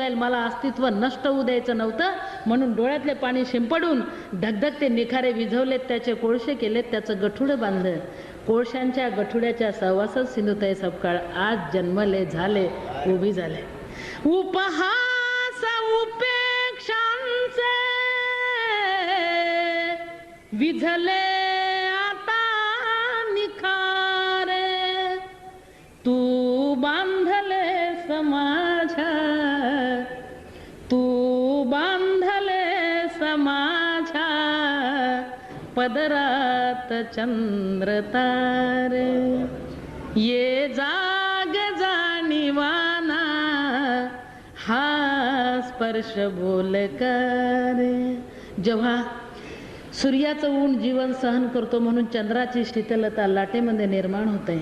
जाईल मला अस्तित्व नष्ट होऊ द्यायचं नव्हतं. म्हणून डोळ्यातले पाणी शिंपडून धगधग ते निखारे विझवलेत त्याचे कोळशे केलेत त्याचं गठुडं बांधलं. कोळशांच्या गठुड्याच्या सहवासात सिंधुताई सपकाळ आज जन्मले झाले उभी झाले. उपहास उपेक्षांचे विझले आता निखारे. तू बांधले पदरात चंद्र तारे ये जाग जाणीवाना हा स्पर्श बोल करे जेव्हा सूर्याचं ऊन जीवन सहन करतो म्हणून चंद्राची शीतलता लाटेमध्ये निर्माण होते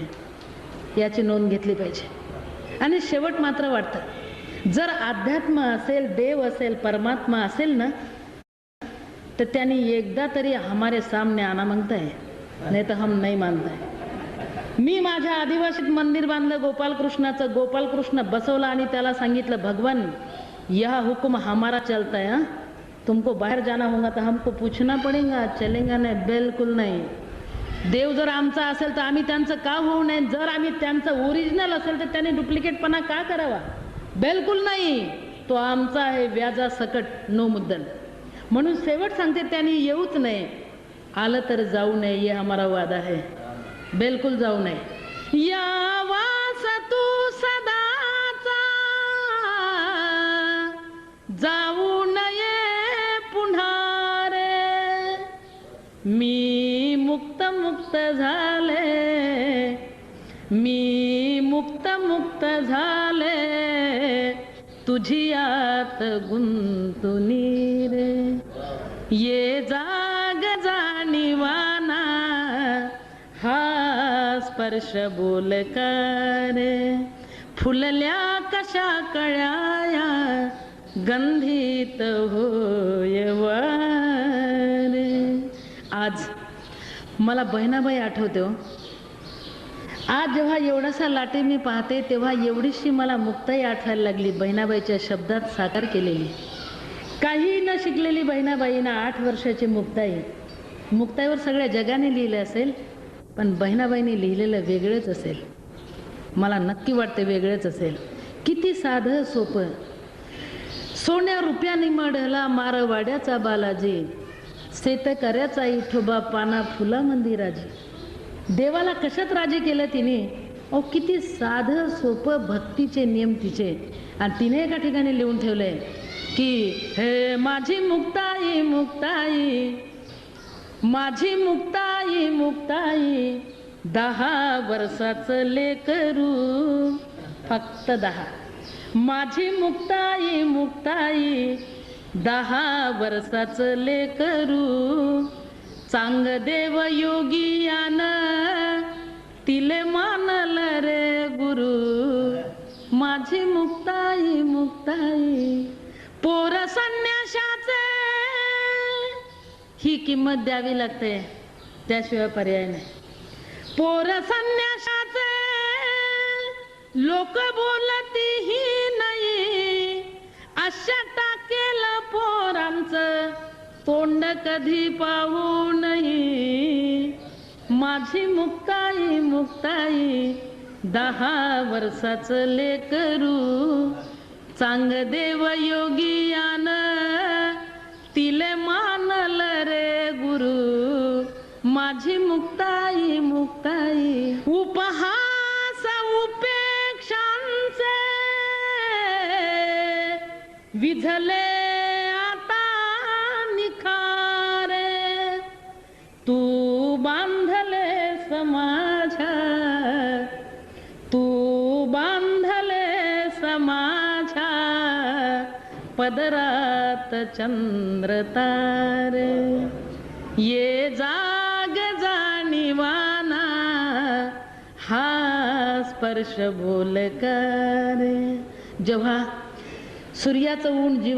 याची नोंद घेतली पाहिजे. आणि शेवट मात्र वाटतं जर अध्यात्म असेल देव असेल परमात्मा असेल ना तर त्यांनी एकदा तरी हमारे सामने आना मागता है नाही तर हम नाही मानताय मी माझ्या आदिवासीत मंदिर बांधलं गोपालकृष्णाचं गोपालकृष्ण बसवलं आणि त्याला सांगितलं भगवान यह हुकुम हमारा चलता है तुमको बाहेर जाना होगा तर हमको पूछना पडेगा चलेगा नाही? बिलकुल नाही। देव जर आमचा असेल तर आम्ही त्यांचं का होऊ नये? जर आम्ही त्यांचं ओरिजिनल असेल तर त्यांनी डुप्लिकेटपणा का करावा? बिलकुल नाही। तो आमचा आहे व्याजा सकट नो मुद्दल म्हणून शेवट सांगते त्यांनी येऊच नये. आलं तर जाऊ नये ये हमारा वादा है बिलकुल जाऊ नये. या वास तू सदाचा जाऊ नये पुन्हा रे. मी मुक्त मुक्त झाले. मी मुक्त मुक्त झाले. तुझी आत गुंतुनी रे ये जाग जाणीवाना हा स्पर्श बोल रे फुलल्या कशा कळाया गंधित होय रे आज मला बहिणाबाई आठवते हो. आज जेव्हा एवढासा लाटे मी पाहते तेव्हा एवढीशी मला मुक्ताई आठवायला लागली बहिणाबाईच्या शब्दात साकार केलेली. काही न शिकलेली बहिणाबाईना आठ वर्षाची मुक्ताई. मुक्ताईवर सगळ्या जगाने लिहिलं असेल पण बहिणाबाईने लिहिलेलं वेगळंच असेल. मला नक्की वाटते वेगळंच असेल. किती साधं सोपं. सोन्या रुपयाने मढला मारवाड्याचा बालाजी. शेतकऱ्याचा इठोबा पाना फुला मंदिराजी देवाला कशात राजे केलं तिने? अहो किती साधं सोपं भक्तीचे नियम तिचे आणि तिने एका ठिकाणी लिहून ठेवलंय की हे माझी मुक्ताई मुक्ताई माझी मुक्ताई मुक्ताई दहा वर्षाचं लेकरू फक्त दहा. माझी मुक्ताई मुक्ताई दहा वर्षाचं लेकरू चांग देव योगियान तिले मानल रे गुरु. माझी मुक्ताई मुक्ताई पोर संन्याशाचे ही किंमत द्यावी लागते. त्याशिवाय पर्याय नाही. पोर संन्याशाचे लोक बोलती ही तोंड कधी पाहू नाही माझी मुक्ताई मुक्ताई दहा वर्षाचं लेकरू. चांग देव योगियान तिले मानल रे गुरु. माझी मुक्ताई मुक्ताई उपहास उपेक्षांचे. विझले माझ्या पदरात चंद्र तारे. ये जाग जाणीवाना हा स्पर्श बोल करे जेव्हा सूर्याचं ऊन जीव